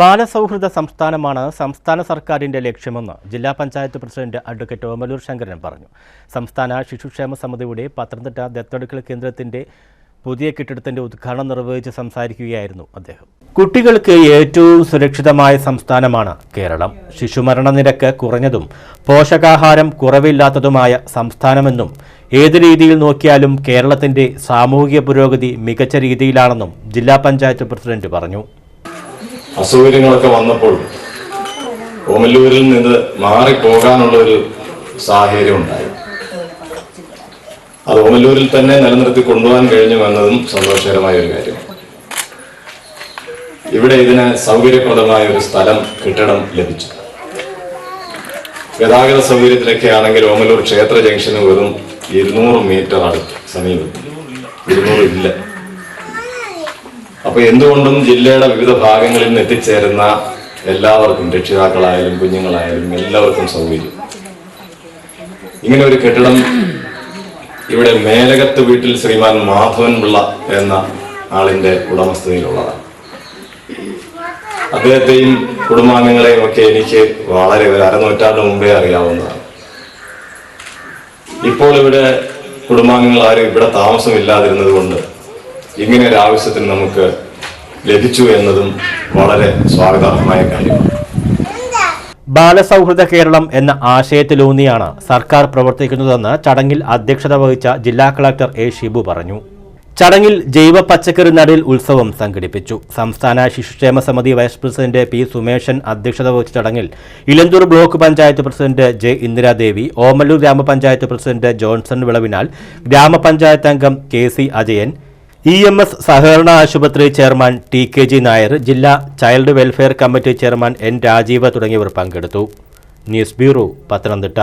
ബാലസൗഹൃദ സംസ്ഥാനമാണ് സംസ്ഥാന സർക്കാരിന്റെ ലക്ഷ്യമെന്ന് ജില്ലാ പഞ്ചായത്ത് പ്രസിഡന്റ് അഡ്വക്കേറ്റ് ഓമലൂർ ശങ്കരൻ പറഞ്ഞു. സംസ്ഥാന ശിശുക്ഷേമ സമിതിയുടെ പത്തനംതിട്ട ദത്തെടുക്കൽ കേന്ദ്രത്തിന്റെ പുതിയ കെട്ടിടത്തിന്റെ ഉദ്ഘാടനം നിർവഹിച്ച് സംസാരിക്കുകയായിരുന്നു അദ്ദേഹം. കുട്ടികൾക്ക് ഏറ്റവും സുരക്ഷിതമായ സംസ്ഥാനമാണ് കേരളം. ശിശുമരണ നിരക്ക് കുറഞ്ഞതും പോഷകാഹാരം കുറവില്ലാത്തതുമായ സംസ്ഥാനമെന്നും ഏത് രീതിയിൽ നോക്കിയാലും കേരളത്തിന്റെ സാമൂഹിക പുരോഗതി മികച്ച രീതിയിലാണെന്നും ജില്ലാ പഞ്ചായത്ത് പ്രസിഡന്റ് പറഞ്ഞു. അസൗകര്യങ്ങളൊക്കെ വന്നപ്പോൾ ഓമല്ലൂരിൽ നിന്ന് മാറിപ്പോകാനുള്ള ഒരു സാഹചര്യം ഉണ്ടായി. അത് ഓമല്ലൂരിൽ തന്നെ നിലനിർത്തി കൊണ്ടുപോകാൻ കഴിഞ്ഞു എന്നതും സന്തോഷകരമായ ഒരു കാര്യമാണ് ഇവിടെ ഇതിന് സൗകര്യപ്രദമായ ഒരു സ്ഥലം കെട്ടിടം ലഭിച്ചു. ഗതാഗത സൗകര്യത്തിലൊക്കെ ആണെങ്കിൽ ഓമല്ലൂർ ക്ഷേത്ര ജംഗ്ഷന് വെറും ഇരുന്നൂറ് മീറ്റർ അടുത്ത് സമീപം ഇരുന്നൂറ് ഇല്ല. അപ്പൊ എന്തുകൊണ്ടും ജില്ലയുടെ വിവിധ ഭാഗങ്ങളിൽ നിന്ന് എത്തിച്ചേരുന്ന എല്ലാവർക്കും രക്ഷിതാക്കളായാലും കുഞ്ഞുങ്ങളായാലും എല്ലാവർക്കും സൗകര്യം. ഇങ്ങനെ ഒരു കെട്ടിടം ഇവിടെ മേലകത്ത് വീട്ടിൽ ശ്രീമാൻ മാധവൻ പിള്ള എന്ന ആളിന്റെ ഉടമസ്ഥതയിലുള്ളതാണ്. അദ്ദേഹത്തെയും കുടുംബാംഗങ്ങളെയും ഒക്കെ എനിക്ക് വളരെ ഒരു അരനൂറ്റാണ്ട് മുമ്പേ അറിയാവുന്നതാണ്. ഇപ്പോൾ ഇവിടെ കുടുംബാംഗങ്ങൾ ആരും ഇവിടെ താമസമില്ലാതിരുന്നത് കൊണ്ട് ഇങ്ങനെ ഒരു ആവശ്യത്തിന് നമുക്ക് ലഭിച്ചു എന്നതും വളരെ സ്വാഗതാർഹമായ കാര്യമാണ് ബാലസൗഹൃദ കേരളം എന്ന ആശയത്തിലൂന്നിയാണ് സർക്കാർ പ്രവർത്തിക്കുന്നതെന്ന് ചടങ്ങിൽ അധ്യക്ഷത വഹിച്ച ജില്ലാ കളക്ടർ എ ഷിബു പറഞ്ഞു. ചടങ്ങിൽ ജൈവ പച്ചക്കറി നടീൽ ഉത്സവം സംഘടിപ്പിച്ചു. സംസ്ഥാന ശിശുക്ഷേമ സമിതി വൈസ് പ്രസിഡന്റ് പി സുമേഷൻ അധ്യക്ഷത വഹിച്ച ചടങ്ങിൽ Elanthoor block panchayat president J Indiradevi Omallur grama panchayat president Johnson Vilavinal grama panchayat അംഗം K C Ajayan E M S സഹകരണ ആശുപത്രി chairman T K G Nair ജില്ലാ child welfare committee chairman N Rajeev തുടങ്ങിയവർ പങ്കെടുത്തു. News bureau Pathanamthitta.